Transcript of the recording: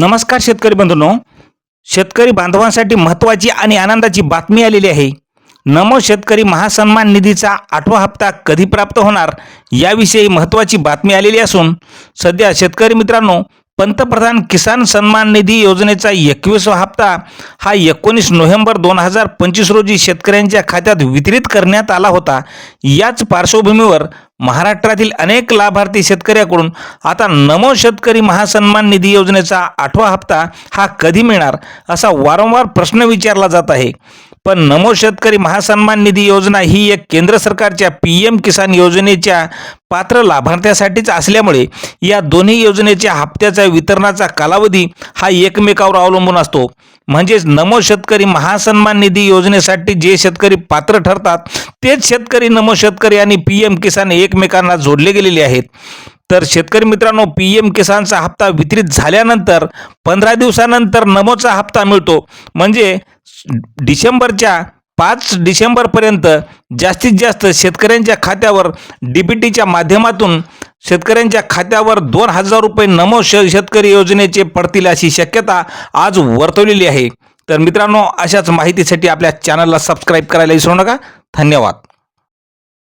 नमस्कार शेतकरी बंधूंनो. शेतकरी बांधवांसाठी महत्त्वाची आणि आनंदाची बातमी आलेली आहे. नमो शेतकरी महासन्मान निधीचा आठवा हप्ता कधी प्राप्त होणार याविषयी महत्त्वाची बातमी आलेली असून सध्या शेतकरी मित्रांनो पंतप्रधान किसान सन्मान निधी योजनेचा एकवीसवा हप्ता हा एकोणीस नोव्हेंबर दोन हजार पंचवीस रोजी शेतकऱ्यांच्या खात्यात वितरित करण्यात आला होता. याच पार्श्वभूमीवर महाराष्ट्रातील अनेक लाभार्थी शेतकऱ्याकडून आता नमो शेतकरी महासन्मान निधी योजनेचा आठवा हप्ता हा कधी मिळणार असा वारंवार प्रश्न विचारला जात आहे. पण नमो शेतकरी महासन्मान निधी योजना ही एक केंद्र सरकारच्या पी एम किसान योजनेच्या पात्र लाभार्थ्यासाठीच असल्यामुळे या दोन्ही योजनेच्या हप्त्याचा वितरणाचा कालावधी हा एकमेकावर अवलंबून असतो. म्हणजेच नमो शेतकरी महासन्मान निधी योजनेसाठी जे शेतकरी पात्र ठरतात तेच शेतकरी नमो शेतकरी आणि पी एम किसान एकमेकांना जोडले गेलेले आहेत. तर शेतकरी मित्रांनो पी एम किसानचा हप्ता वितरित झाल्यानंतर पंधरा दिवसानंतर नमोचा हप्ता मिळतो. म्हणजे डिसेंबरच्या पाच डिसेंबरपर्यंत जास्तीत जास्त शेतकऱ्यांच्या खात्यावर डी बी टीच्या माध्यमातून शेतकऱ्यांच्या खात्यावर दोन हजार रुपये नमो श शेतकरी योजनेचे पडतील अशी शक्यता आज वर्तवलेली आहे. तर मित्रांनो अशाच माहितीसाठी आपल्या चॅनलला सबस्क्राईब करायला विसरू नका. धन्यवाद.